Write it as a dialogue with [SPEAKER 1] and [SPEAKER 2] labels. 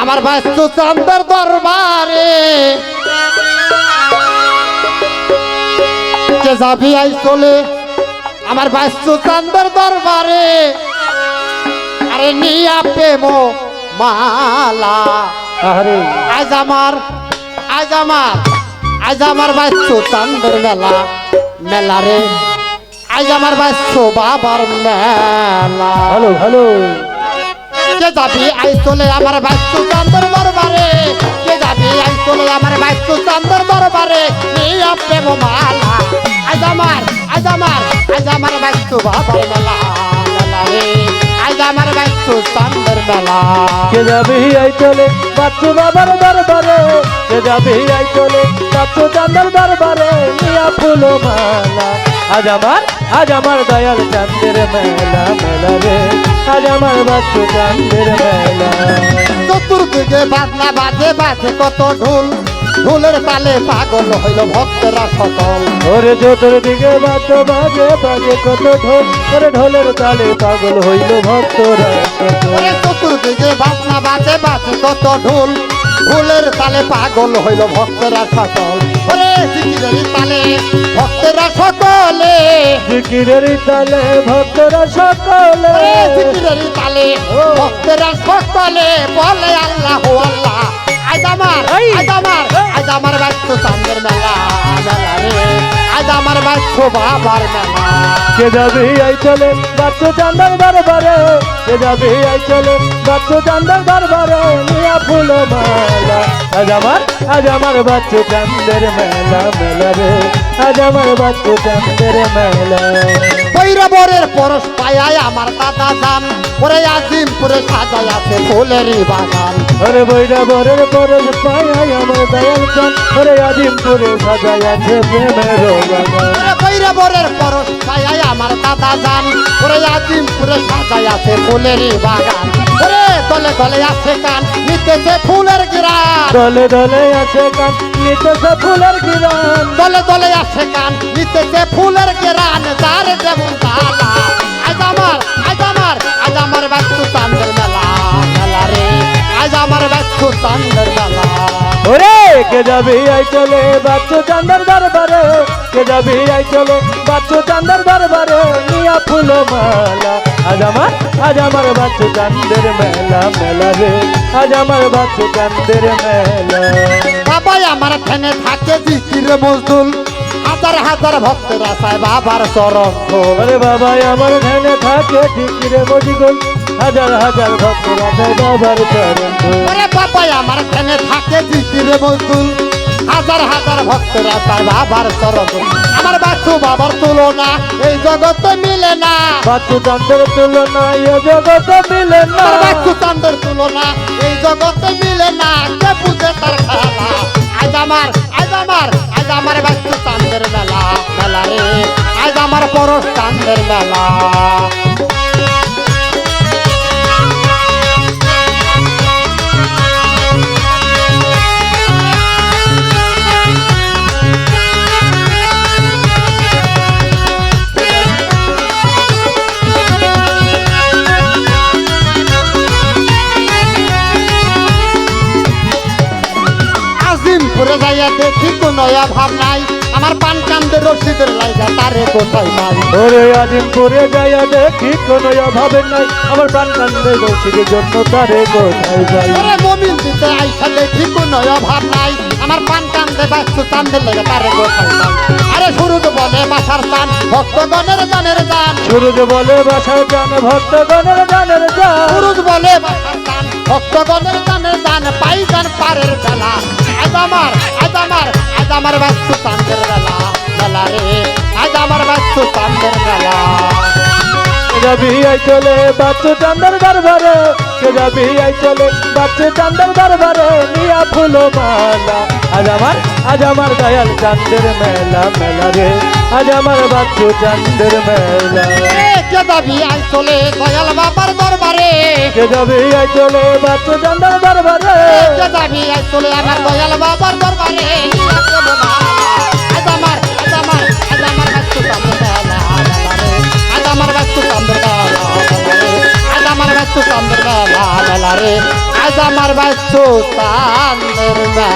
[SPEAKER 1] আমার বাস্তু চান্দের দরবারে। কে যাবি আই চলে আমার বাস্তু চান্দের দরবারে। আরে নিয়া প্রেম মালা।
[SPEAKER 2] আরে
[SPEAKER 1] আজ আমার আজ আমার আজ আমার বাচ্চু চান্দের মেলা মেলা রে। আজ আমার বাচ্চু বাবার মেলা।
[SPEAKER 2] ভালো ভালো।
[SPEAKER 1] কে যাবি আই চলে আমার বাস্তু চান্দের দরবারে কে যাবি আই চলে আমার বাস্তু চান্দের দরবারে, নিয়া প্রেম মালা আজ আমার আজ আমার আজ আমার বাস্তু বাবার মালা রে। আমার বাচ্চু চান্দের মেলা
[SPEAKER 2] কে যাবি আই চলে বাচ্চু বাবার দরবারে? কে যাবি আই চলে বাচ্চু চান্দার দরবারে? নিয়া ফুল মালা আজ আমার আজ আমার দয়াল চান্দের মেলা মেলা রে। আজ আমার বাচ্চু চান্দের মেলা।
[SPEAKER 1] চতুর্দিকে বাজনা বাজে বাজে কত ঢোল। ঢোলের তালে পাগল হইল ভক্তরা সকল।
[SPEAKER 2] ওরে চতুর দিকে বাদ্য বাজে বাজে কত ঢোল ওরে ঢোলের তালে পাগল হইল ভক্তরা।
[SPEAKER 1] ওরে চতুর্দিকে বাজনা বাজে বাজে কত ঢোল ঢোলের তালে পাগল হইল ভক্তরা সকল। ওরে জিকিরের তালে ভক্তরা সকলে।
[SPEAKER 2] জিকিরের তালে ভক্তরা সকলে।
[SPEAKER 1] ওরে জিকিরের তালে ভক্তরা সকলে। বলে আল্লাহ আল্লাহ। আজ আমার। আজ আমার আমার বাচ্চ চান্দের মেলা মেলা রে আজ আমার বাচ্চ বাবার মেলা
[SPEAKER 2] কে যাবি আই চলে বাচ্চু চান্দার দরবারে কে যাবি আই চলে বাচ্চু চান্দার দরবারে নিয়া ফুল মালা আজ আমার আজ আমার বাচ্চু চান্দের মেলা মেলা রে আজ আমার বাচ্চু চান্দের মেলা
[SPEAKER 1] বৈরবরের পরশ পায়ায় আমার দাদা যান। ওরে আজিমপুরে সাজায় আছে ফুলেরই বাগান।
[SPEAKER 2] ওরে বৈরবরের পরশ পায় আমার দয়াল চান। ওরে আজিমপুরে সাজাই আছে প্রেমের বাগান।
[SPEAKER 1] বৈরবরের পরশ পায়ায় আমার দাদা যান। ওরে আজিমপুরে সাজায় আছে ফুলেরই বাগান। ওরে দলে দলে আছে কান নিতেছে ফুলের গ্রাম
[SPEAKER 2] দলে দলে আছে কান নিতেছে ফুলের গিরান।
[SPEAKER 1] দলে দলে আছে কান নিতেছে ফুলের গ্রান। যার যেমন তালা আজ আমার আজ আমার আজ আমার ব্যস্ত চান্দের মেলা মেলা রে। আজ আমার ব্যস্ত চান্দের মেলা।
[SPEAKER 2] ওরে কে যাবি আই চলে বাচ্চু চান্দার দরবারে? কে যাবি আই চলে বাচ্চু চান্দার দরবারে? নিয়া ফুল মালা আজ আমার আজ আমার বাচ্চু চান্দের মেলা মেলা রে। আজ আমার বাচ্চু চান্দের মেলা।
[SPEAKER 1] বাবাই আমার ফেনে থাকে জিকির মজদুল। হাজার হাজার ভক্তরা চায় বাবার চরণ ধুল।
[SPEAKER 2] ওরে বাবা আমার ধ্যানে থাকে ঠিকিরে মজিগল হাজার হাজার ভক্তরা দেয় বাবার চরণ।
[SPEAKER 1] ওরে বাবাই আমার ফেনে থাকে জিকির মজদুল। হাজার হাজার ভক্তরা চায় বাবার চরণ। আমার বাচ্চু বাবার তুলনা এই জগতে মিলে না।
[SPEAKER 2] বাচ্চু চান্দের তুলনা এ জগতে মিলে না।
[SPEAKER 1] বাচ্চু চান্দের তুলনা এই জগতে মিলে না। কে বুঝে তার খেলা? আজ আমার আজ আমার আজ আমার বাচ্চু চান্দের মেলা মেলা রে। আজ আমার পরশ চান্দের মেলা। যাইয়া দেখি কোনো ভাব নাই। আমার পান কান্দের রশিদের লাইগা তারে কোথায় নাই?
[SPEAKER 2] ওরে আজিমপুরে যাইয়া দেখি কোনো অভাবে নাই। আমার প্রাণ কান্দে গৌসির জন্য তারে কোথায় যাই
[SPEAKER 1] ওরে মমিন দিতে আইসা দেখি কোনো ভাব নাই। আমার পান কান্দে বাস্তু চান্দের লেগে তারে কোথায় নাই? আরে শুরুত বলে বাসার চান ভক্তগণের জানের জান
[SPEAKER 2] সূরজ বলে বাসায় জান ভক্তগণের জানের জান
[SPEAKER 1] পুরুষ বলে বাসার চান ভক্তগণের জানের জান পাই জান পারের বেলা। আজ আমার আজ আমার আজ আমার বাস্তু চান্দের বেলা বেলা রে। আজ আমার বাস্তু চান্দের বেলা
[SPEAKER 2] যাবি আই চলে বাচ্চু চান্দার দরবারে? যাবি আই চলে বাচ্চু চান্দার দরবারে? নিয়া ফুল মালা আজ আমার আজ আমার দয়াল চান্দের মেলা মেলা রে। আজ আমার বাচ্চু চান্দের মেলা।
[SPEAKER 1] কে দাবি আই চলে দয়াল বাবার দরবারে?
[SPEAKER 2] কে যাবি আই চলে বাচ্চু চান্দার দরবারে?
[SPEAKER 1] কে দাবি আই চলে আমার দয়াল বাবার দরবারে? আজ আমার আজ আমার আজ আমার বাস্তু চান্দের আজ আমার বাস্তু চান্দের আজ আমার বাস্তু রে। আজ আমার চান্দর মেলা